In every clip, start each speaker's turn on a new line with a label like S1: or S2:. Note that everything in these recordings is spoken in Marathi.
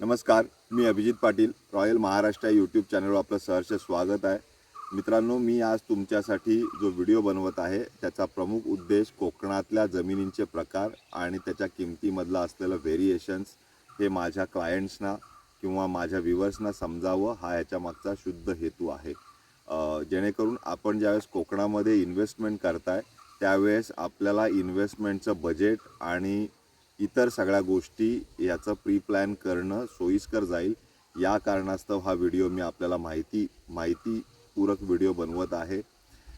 S1: नमस्कार मी अभिजित पाटील रॉयल महाराष्ट्र यूट्यूब चॅनलवर आपलं सहर्ष स्वागत आहे. मित्रांनो मी आज तुमच्यासाठी जो व्हिडिओ बनवत आहे त्याचा प्रमुख उद्देश कोकणातल्या जमिनींचे प्रकार आणि त्याच्या किमतीमधला असलेलं व्हेरिएशन्स हे माझ्या क्लायंट्सना किंवा माझ्या व्ह्युअर्सना समजावं हा याच्या मागचा शुद्ध हेतू आहे. जेणेकरून आपण ज्यावेळेस कोकणामध्ये इन्व्हेस्टमेंट करताय त्यावेळेस आपल्याला इन्व्हेस्टमेंटचं बजेट आणि इतर सगळ्या गोष्टी याचं प्री प्लॅन करणं सोयीस्कर जाईल. या कारणास्तव हा व्हिडिओ मी आपल्याला माहिती माहितीपूरक व्हिडिओ बनवत आहे.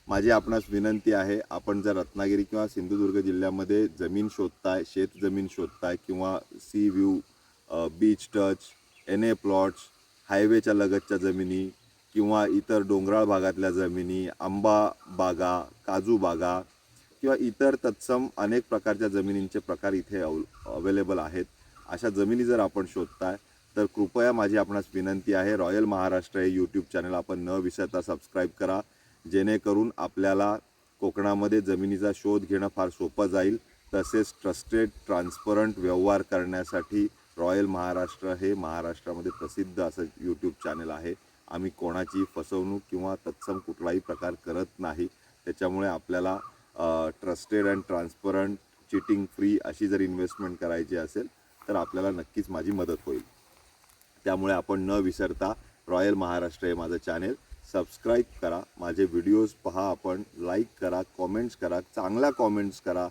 S1: माझी आपणास विनंती आहे आपण जर रत्नागिरी किंवा सिंधुदुर्ग जिल्ह्यामध्ये जमीन शोधताय शेत जमीन शोधताय किंवा sea view beach touch N A plots हायवेच्या लगतच्या जमिनी किंवा इतर डोंगराळ भागातल्या जमिनी आंबा बागा काजू बागा किंवा इतर तत्सम अनेक प्रकारच्या जमिनींचे प्रकार इथे अव अवेलेबल आहेत. अशा जमिनी जर आपण शोधताय तर कृपया माझी आपणास विनंती आहे रॉयल महाराष्ट्र हे यूट्यूब चॅनल आपण न विसरता सबस्क्राईब करा. जेणेकरून आपल्याला कोकणामध्ये जमिनीचा शोध घेणं फार सोपं जाईल. तसेच ट्रस्टेड ट्रान्सपरंट व्यवहार करण्यासाठी रॉयल महाराष्ट्र हे महाराष्ट्रामध्ये प्रसिद्ध असं यूट्यूब चॅनल आहे. आम्ही कोणाची फसवणूक किंवा तत्सम कुठलाही प्रकार करत नाही. त्याच्यामुळे आपल्याला trusted and transparent cheating free अशी जर इन्व्हेस्टमेंट करायची असेल तर आपल्याला नक्कीच माझी मदत होईल. त्यामुळे आपण न विसरता रॉयल महाराष्ट्र हे माझं चॅनेल सबस्क्राईब करा. माझे व्हिडिओज पहा आपण लाईक करा कॉमेंट्स करा चांगल्या कॉमेंट्स करा.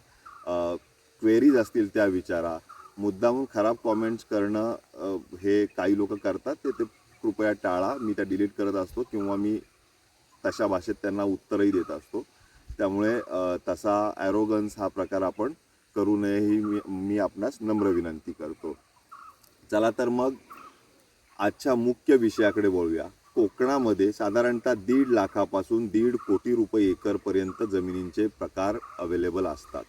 S1: क्वेरीज असतील त्या विचारा. मुद्दामून खराब कॉमेंट्स करणं हे काही लोक करतात ते ते कृपया टाळा. मी त्या डिलीट करत असतो किंवा मी तशा भाषेत त्यांना उत्तरही देत असतो. त्यामुळे तसा ॲरोगन्स हा प्रकार आपण करू नये ही मी मी आपणास नम्र विनंती करतो. चला तर मग आजच्या मुख्य विषयाकडे बोलूया कोकणामध्ये साधारणतः दीड लाखापासून दीड कोटी रुपये एकरपर्यंत जमिनींचे प्रकार अवेलेबल असतात.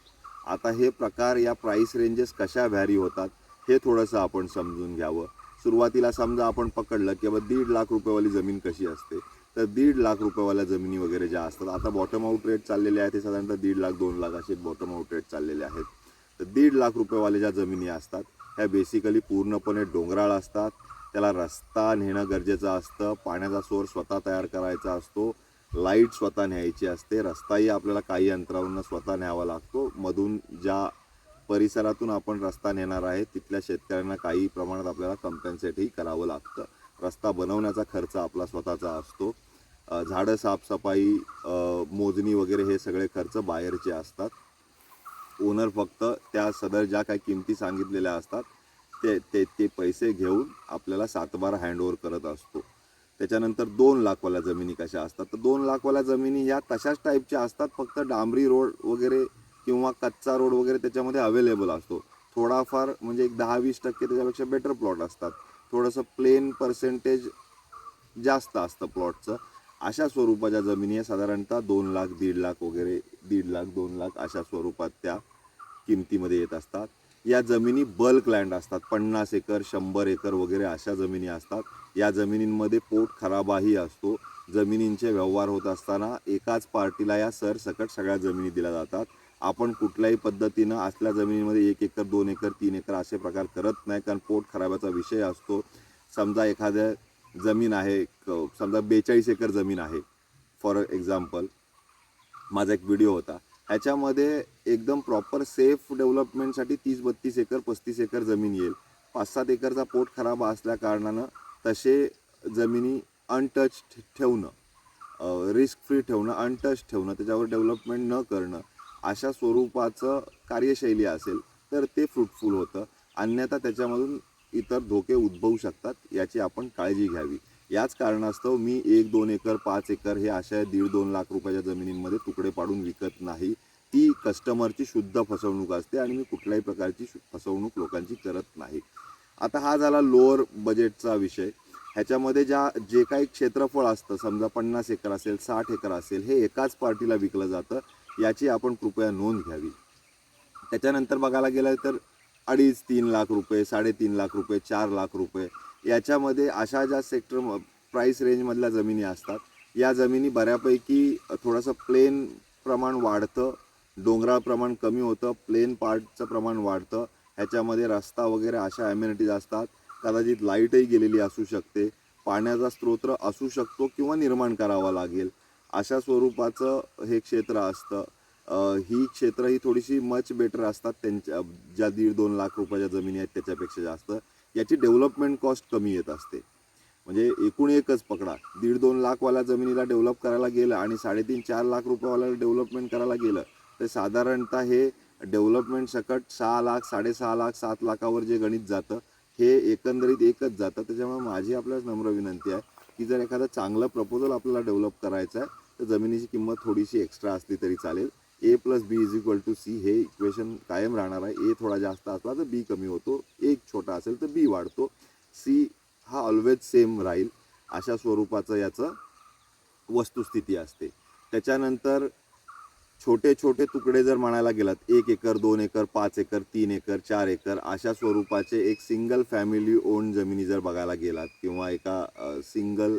S1: आता हे प्रकार या प्राईस रेंजेस कशा व्हॅरी होतात हे थोडंसं आपण समजून घ्यावं. सुरुवातीला समजा आपण पकडलं की दीड लाख रुपयेवाली जमीन कशी असते? तर दीड लाख रुपयेवाल्या जमिनी वगैरे ज्या असतात आता बॉटम आउट रेट चाललेले आहेत ते साधारणतः दीड लाख दोन लाख असे बॉटम आउट रेट चाललेले आहेत. तर दीड लाख रुपयेवाले ज्या जमिनी असतात ह्या बेसिकली पूर्णपणे डोंगराळ असतात. त्याला रस्ता नेणं गरजेचं असतं पाण्याचा सोर्स स्वतः तयार करायचा असतो लाइट स्वतः न्यायची असते रस्ताही आपल्याला काही अंतरावरून स्वतः न्यावा लागतो. मधून ज्या परिसरातून आपण रस्ता नेणार आहे तिथल्या शेतकऱ्यांना काही प्रमाणात आपल्याला कम्पेन्सेटही करावं लागतं. रस्ता बनवण्याचा खर्च आपला स्वतःचा असतो. झाडं साफसफाई मोजणी वगैरे हे सगळे खर्च बाहेरचे असतात. ओनर फक्त त्या सदर ज्या काही किमती सांगितलेल्या असतात ते ते ते पैसे घेऊन आपल्याला सातबारा हँडओव्हर करत असतो. त्याच्यानंतर दोन लाखवाल्या जमिनी कशा असतात? तर दोन लाखवाल्या जमिनी ह्या तशाच टाईपच्या असतात. फक्त डांबरी रोड वगैरे किंवा कच्चा रोड वगैरे त्याच्यामध्ये अवेलेबल असतो. थोडाफार म्हणजे एक दहा वीस टक्के त्याच्यापेक्षा बेटर प्लॉट असतात. थोडंसं प्लेन पर्सेंटेज जास्त असतं प्लॉटचं अशा स्वरूपाच्या जमिनी आहे. साधारणतः दोन लाख दीड लाख वगैरे दीड लाख दोन लाख अशा स्वरूपात त्या किमतीमध्ये येत असतात. या जमिनी बल्क लँड असतात. पन्नास एकर शंभर एकर वगैरे अशा जमिनी असतात. या जमिनींमध्ये पोट खराबाही असतो. जमिनींचे व्यवहार होत असताना एकाच पार्टीला या सरसकट सगळ्या जमिनी दिल्या जातात. आपण कुठल्याही पद्धतीनं असल्या जमिनीमध्ये एक एकर दोन एकर तीन एकर असे प्रकार करत नाही कारण पोट खराबाचा विषय असतो. समजा एखाद्या जमीन आहे क- समजा बेचाळीस एकर जमीन आहे फॉर एक्झाम्पल. माझा एक व्हिडिओ होता. ह्याच्यामध्ये एकदम प्रॉपर सेफ डेव्हलपमेंटसाठी तीस बत्तीस एकर पस्तीस एकर जमीन येईल. पाच सात एकरचा पोट खराब असल्या कारणानं तसे जमिनी अनटच ठेवणं रिस्क फ्री ठेवणं अनटच ठेवणं त्याच्यावर डेव्हलपमेंट न करणं अशा स्वरूपाचं कार्यशैली असेल तर ते फ्रुटफुल होतं. अन्यथा त्याच्यामधून इतर धोके उद्भवू शकतात याची आपण काळजी घ्यावी. याच कारणास्तव मी एक दोन एकर पाच एकर हे अशा दीड दोन लाख रुपयाच्या जमिनींमध्ये तुकडे पाडून विकत नाही. ती कस्टमरची शुद्ध फसवणूक असते आणि मी कुठल्याही प्रकारची फसवणूक लोकांची करत नाही. आता हा झाला लोअर बजेटचा विषय. ह्याच्यामध्ये ज्या जे काही क्षेत्रफळ असतं समजा पन्नास एकर असेल साठ एकर असेल हे एकाच पार्टीला विकलं जातं. याची आपण कृपया नोंद घ्यावी. त्याच्यानंतर बघायला गेलं तर अडीच तीन लाख रुपये साडेतीन लाख रुपये चार लाख रुपये याच्यामध्ये अशा ज्या सेक्टर प्राईस रेंजमधल्या जमिनी असतात या जमिनी बऱ्यापैकी थोडंसं प्लेन प्रमाण वाढतं डोंगराळ प्रमाण कमी होतं प्लेन पार्टचं प्रमाण वाढतं ह्याच्यामध्ये रस्ता वगैरे अशा ॲम्युनिटीज असतात कदाचित लाईटही गेलेली असू शकते पाण्याचा स्रोत असू शकतो किंवा निर्माण करावा लागेल. अशा स्वरूपाचं हे क्षेत्र असतं. ही क्षेत्र ही थोडीशी मच बेटर असतात त्यांच्या ज्या दीड दोन लाख रुपयाच्या जमिनी आहेत त्याच्यापेक्षा जास्त. याची डेव्हलपमेंट कॉस्ट कमी येत असते. म्हणजे एकूण एकच पकडा. दीड दोन लाखवाल्या जमिनीला डेव्हलप करायला गेलं आणि साडेतीन चार लाख रुपयावाल्याला डेव्हलपमेंट करायला गेलं तर साधारणतः हे डेव्हलपमेंट सकट सहा लाख साडेसहा लाख सात लाखावर जे गणित जातं हे एकंदरीत एकच जातं. त्याच्यामुळे माझी आपल्याच नम्र विनंती आहे. की जर एखादं चांगलं प्रपोजल आपल्याला डेव्हलप करायचं आहे तर जमिनीची किंमत थोडीशी एक्स्ट्रा असली तरी चालेल. A plus B is equal to C हे इक्वेशन कायम राहणार आहे. ए थोडा जास्त असला तर बी कमी होतो. एक छोटा असेल तर बी वाढतो. सी हा ऑलवेज सेम राहील. अशा स्वरूपाचं याचं वस्तुस्थिती असते. त्याच्यानंतर छोटे छोटे तुकडे जर म्हणायला गेलात एक एकर दोन एकर पाच एकर तीन एकर चार एकर अशा स्वरूपाचे एक सिंगल फॅमिली ओन जमिनी जर बघायला गेलात किंवा एका सिंगल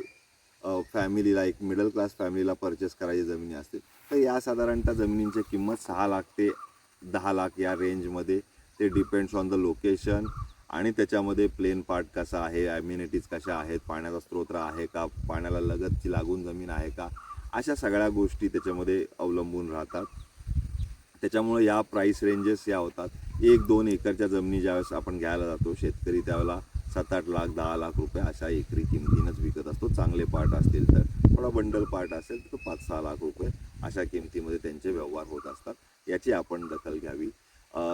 S1: फॅमिलीला एक मिडल क्लास फॅमिलीला परचेस करायची जमिनी असतील तर या साधारणतः जमिनींची किंमत सहा लाख ते दहा लाख या रेंजमध्ये ते डिपेंड्स ऑन द लोकेशन आणि त्याच्यामध्ये प्लेन पार्ट कसा आहे ॲम्युनिटीज कशा आहेत पाण्याचा स्रोत आहे का पाण्याला लगतची लागून जमीन आहे का अशा सगळ्या गोष्टी त्याच्यामध्ये अवलंबून राहतात. त्याच्यामुळे या प्राईस रेंजेस या होतात एक दोन एकरच्या जमिनी ज्यावेळेस आपण घ्यायला जातो शेतकरी त्यावेळेला सात आठ लाख दहा लाख रुपये अशा एकरी किमतीनंच विकत असतो. चांगले पार्ट असतील तर थोडा बंडल पार्ट असेल तर पाच सहा लाख रुपये अशा किमतीमध्ये त्यांचे व्यवहार होत असतात. याची आपण दखल घ्यावी.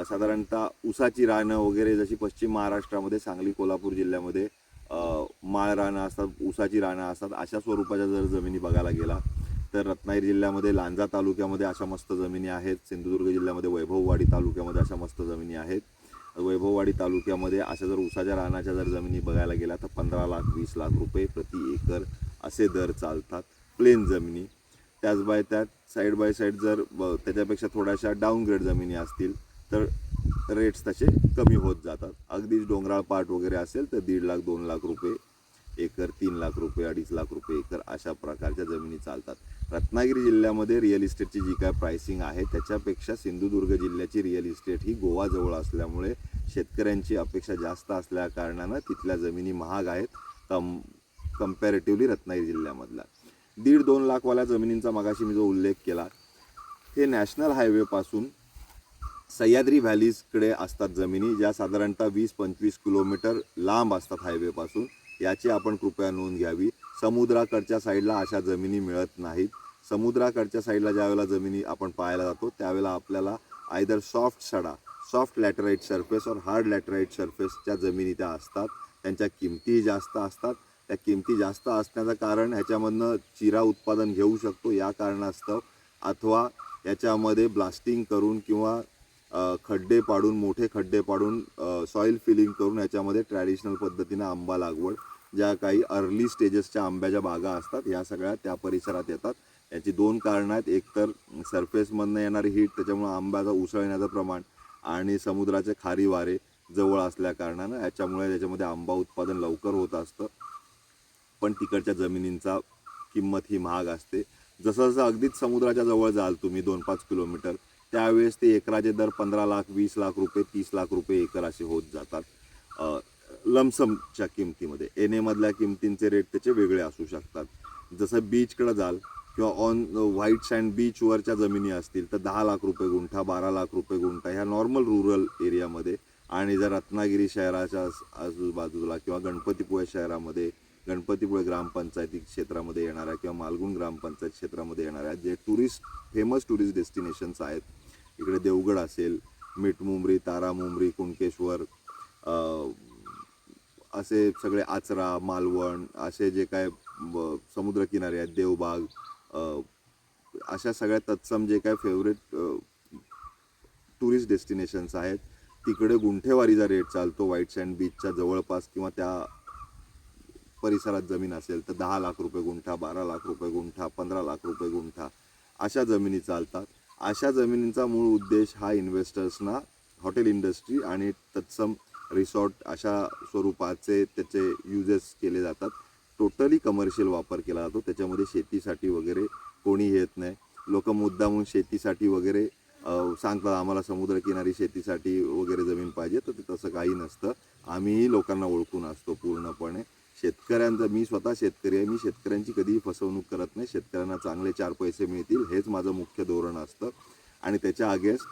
S1: साधारणतः ऊसाची रानं वगैरे जशी पश्चिम महाराष्ट्रामध्ये सांगली कोल्हापूर जिल्ह्यामध्ये माळ रानं असतात ऊसाची रानं असतात अशा स्वरूपाच्या जर जमिनी बघायला गेला तर रत्नागिरी जिल्ह्यामध्ये लांजा तालुक्यामध्ये अशा मस्त जमिनी आहेत. सिंधुदुर्ग जिल्ह्यामध्ये वैभववाडी तालुक्यामध्ये अशा मस्त जमिनी आहेत. वैभववाडी तालुक्यामध्ये अशा जर उसाच्या रानाच्या जर जमिनी बघायला गेल्या तर पंधरा लाख वीस लाख रुपये प्रति एकर असे दर चालतात. प्लेन जमिनी. त्याच बाय त्यात साईड बाय साईड जर ब- त्याच्यापेक्षा थोड्याशा डाऊनग्रेड जमिनी असतील तर रेट्स तसे कमी होत जातात. अगदीच डोंगराळ पाट वगैरे असेल तर दीड लाख दोन लाख रुपये एकर तीन लाख रुपये अडीच लाख रुपये एकर अशा प्रकारच्या जमिनी चालतात. रत्नागिरी जिल्ह्यामध्ये रिअल इस्टेटची जी काय प्राइसिंग आहे त्याच्यापेक्षा सिंधुदुर्ग जिल्ह्याची रिअल इस्टेट ही गोवाजवळ असल्यामुळे शेतकऱ्यांची अपेक्षा जास्त असल्या कारणानं तिथल्या जमिनी महाग आहेत कम कम्पॅरेटिव्हली रत्नागिरी जिल्ह्यामधल्या. दीड दोन लाखवाल्या जमिनींचा मगाशी मी जो उल्लेख केला हे नॅशनल हायवेपासून सह्याद्री व्हॅलीजकडे असतात जमिनी ज्या साधारणतः वीस पंचवीस किलोमीटर लांब असतात हायवेपासून. याची आपण कृपया नोंद घ्यावी. समुद्राकडच्या साईडला अशा जमिनी मिळत नाहीत. समुद्राकडच्या साईडला ज्यावेळेला जमिनी आपण पाहायला जातो त्यावेळेला आपल्याला आयदर सॉफ्ट सडा सॉफ्ट लॅटराईट सरफेस और हार्ड लॅटराईट सरफेसच्या जमिनी त्या असतात. त्यांच्या किमतीही जास्त असतात. त्या किमती जास्त असण्याचं कारण ह्याच्यामधनं चिरा उत्पादन घेऊ शकतो. या कारणास्तव अथवा याच्यामध्ये ब्लास्टिंग करून किंवा खड्डे पाडून मोठे खड्डे पाडून सॉईल फिलिंग करून याच्यामध्ये ट्रॅडिशनल पद्धतीनं आंबा लागवड ज्या काही अर्ली स्टेजेसच्या आंब्याच्या बागा असतात या सगळ्या त्या परिसरात येतात. याची दोन कारणं आहेत. एक तर सरफेसमधनं येणारी हीट त्याच्यामुळं आंब्याचा उसळण्याचं प्रमाण आणि समुद्राचे खारी वारे जवळ असल्या कारणानं याच्यामुळे त्याच्यामध्ये आंबा उत्पादन लवकर होत असतं. पण तिकडच्या जमिनींचा किंमत ही महाग असते. जसं जसं अगदीच समुद्राच्या जवळ जाल तुम्ही दोन पाच किलोमीटर त्यावेळेस ते एकराचे दर पंधरा लाख वीस लाख रुपये तीस लाख रुपये एकर असे होत जातात. लमसमच्या किमतीमध्ये. एन एमधल्या किमतींचे रेट त्याचे वेगळे असू शकतात. जसं बीचकडं जाल किंवा ऑन व्हाईट सँड बीचवरच्या जमिनी असतील तर दहा लाख रुपये गुंठा बारा लाख रुपये गुंठा ह्या नॉर्मल रुरल एरियामध्ये आणि जर रत्नागिरी शहराच्या आजूबाजूला किंवा गणपतीपुळे शहरामध्ये गणपतीपुळे ग्रामपंचायती क्षेत्रामध्ये येणाऱ्या किंवा मालगुण ग्रामपंचायत क्षेत्रामध्ये येणाऱ्या जे टुरिस्ट फेमस टुरिस्ट डेस्टिनेशन्स आहेत इकडे देवगड असेल मिठमुंबरी तारामुंबरी कुणकेश्वर असे सगळे आचरा मालवण असे जे काय ब- समुद्रकिनारे आहेत देवबाग अशा सगळ्या तत्सम जे काय फेवरेट टुरिस्ट डेस्टिनेशन्स आहेत तिकडे गुंठेवारीचा रेट चालतो व्हाईट सँड बीचच्या जवळपास किंवा त्या परिसरात जमीन असेल तर दहा लाख रुपये गुंठा बारा लाख रुपये गुंठा पंधरा लाख रुपये गुंठा अशा जमिनी चालतात. अशा जमिनींचा मूळ उद्देश हा इन्व्हेस्टर्सना हॉटेल इंडस्ट्री आणि तत्सम रिसॉर्ट अशा स्वरूपाचे त्याचे युजेस केले जातात. टोटली कमर्शियल वापर केला जातो. त्याच्यामध्ये शेतीसाठी वगैरे कोणी येत नाही. लोक मुद्दामून शेतीसाठी वगैरे सांगतात आम्हाला समुद्रकिनारी शेतीसाठी वगैरे जमीन पाहिजे. तर ते तसं काही नसतं. आम्हीही लोकांना ओळखून असतो पूर्णपणे. शेतकऱ्यांचं मी स्वतः शेतकरी आहे. मी शेतकऱ्यांची कधीही फसवणूक करत नाही. शेतकऱ्यांना चांगले चार पैसे मिळतील. हेच माझं मुख्य धोरण असतं. आणि त्याच्या अगेन्स्ट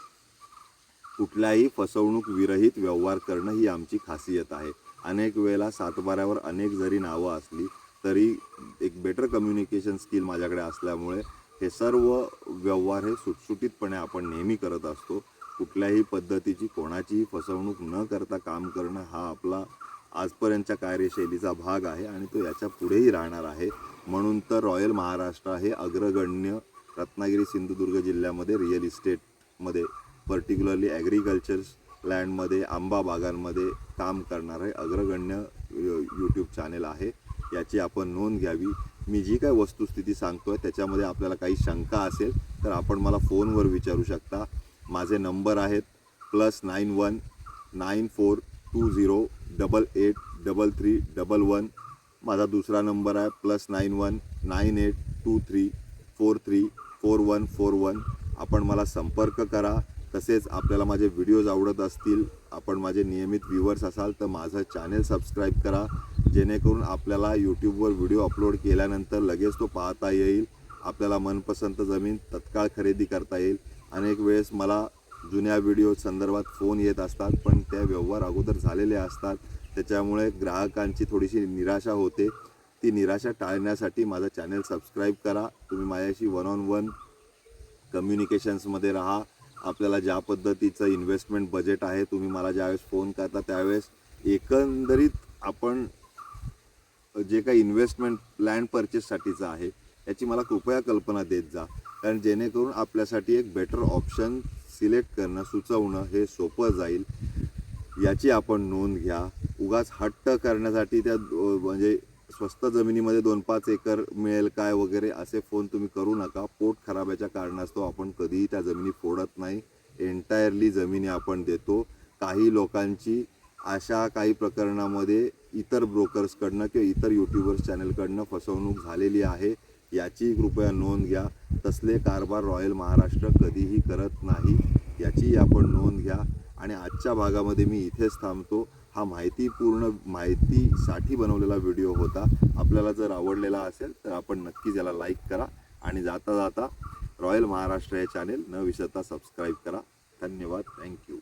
S1: कुठल्याही फसवणूक विरहित व्यवहार करणं ही आमची खासियत आहे. अनेक वेळेला सातबाऱ्यावर अनेक जरी नावं असली तरी एक बेटर कम्युनिकेशन स्किल माझ्याकडे असल्यामुळे हे सर्व व्यवहार हे सुटसुटीतपणे आपण नेहमी करत असतो. कुठल्याही पद्धतीची कोणाचीही फसवणूक न करता काम करणं हा आपला आजपर्यंतच्या कार्यशैलीचा भाग आहे आणि तो याच्या पुढेही राहणार आहे. म्हणून तर रॉयल महाराष्ट्र हे अग्रगण्य रत्नागिरी सिंधुदुर्ग जिल्ह्यामध्ये रिअल इस्टेटमध्ये पर्टिक्युलरली ॲग्रिकल्चर लँडमध्ये आंबा बागांमध्ये काम करणारे अग्रगण्य यूट्यूब चॅनेल आहे. याची आपण नोंद घ्यावी. मी जी काय वस्तुस्थिती सांगतो आहे त्याच्यामध्ये आपल्याला काही शंका असेल तर आपण मला फोनवर विचारू शकता. माझे नंबर आहेत plus nine one nine four two zero double eight double three double one माझा दुसरा नंबर आहे plus nine one nine eight two three four three four one four one आपण मला संपर्क करा. तसेच आपल्याला माझे व्हिडिओज आवडत असतील आपण माझे नियमित व्ह्यूवर्स असाल तर माझं चॅनेल सबस्क्राईब करा. जेणेकरून आपल्याला यूट्यूबवर व्हिडिओ अपलोड केल्यानंतर लगेच तो पाहता येईल. आपल्याला मनपसंत जमीन तत्काळ खरेदी करता येईल. अनेक वेळेस मला जुन्या व्हिडिओ संदर्भात फोन येत असतात पण त्या व्यवहार अगोदर झालेले असतात. त्याच्यामुळे ग्राहकांची थोडीशी निराशा होते. ती निराशा टाळण्यासाठी माझं चॅनल सबस्क्राईब करा. तुम्ही माझ्याशी वन ऑन वन कम्युनिकेशन्समध्ये राहा. आपल्याला ज्या पद्धतीचं इन्व्हेस्टमेंट बजेट आहे तुम्ही मला ज्यावेळेस फोन करता त्यावेळेस एकंदरीत आपण जे काही इन्व्हेस्टमेंट लँड परचेससाठीचं आहे याची मला कृपया कल्पना देत जा. कारण जेणेकरून आपल्यासाठी एक बेटर ऑप्शन सिलेक्ट करणं सुचवणं हे सोपं जाईल. याची आपण नोंद घ्या. उगाच हट्ट करण्यासाठी त्या म्हणजे स्वस्त जमिनीमध्ये दोन पाच एकर मिळेल काय वगैरे असे फोन तुम्ही करू नका. पोट खराब्याच्या कारणास्तव आपण कधीही त्या जमिनी फोडत नाही. एंटायरली जमिनी आपण देतो. काही लोकांची अशा काही प्रकरणामध्ये इतर ब्रोकर्सकडनं किंवा इतर यूट्यूबर्स चॅनलकडनं फसवणूक झालेली आहे. याची कृपया नोंद घ्या. तसले कारभार रॉयल महाराष्ट्र कधीही करत नाही याची आपण नोंद घ्या. आणि आजच्या भागामध्ये मी इथेच थांबतो. हा माहितीपूर्ण माहितीसाठी बनवलेला व्हिडिओ होता. आपल्याला जर आवडलेला असेल तर आपण नक्कीच याला लाईक करा. आणि जाता जाता रॉयल महाराष्ट्र हे चॅनेल न विसरता सबस्क्राईब करा. धन्यवाद. थँक्यू.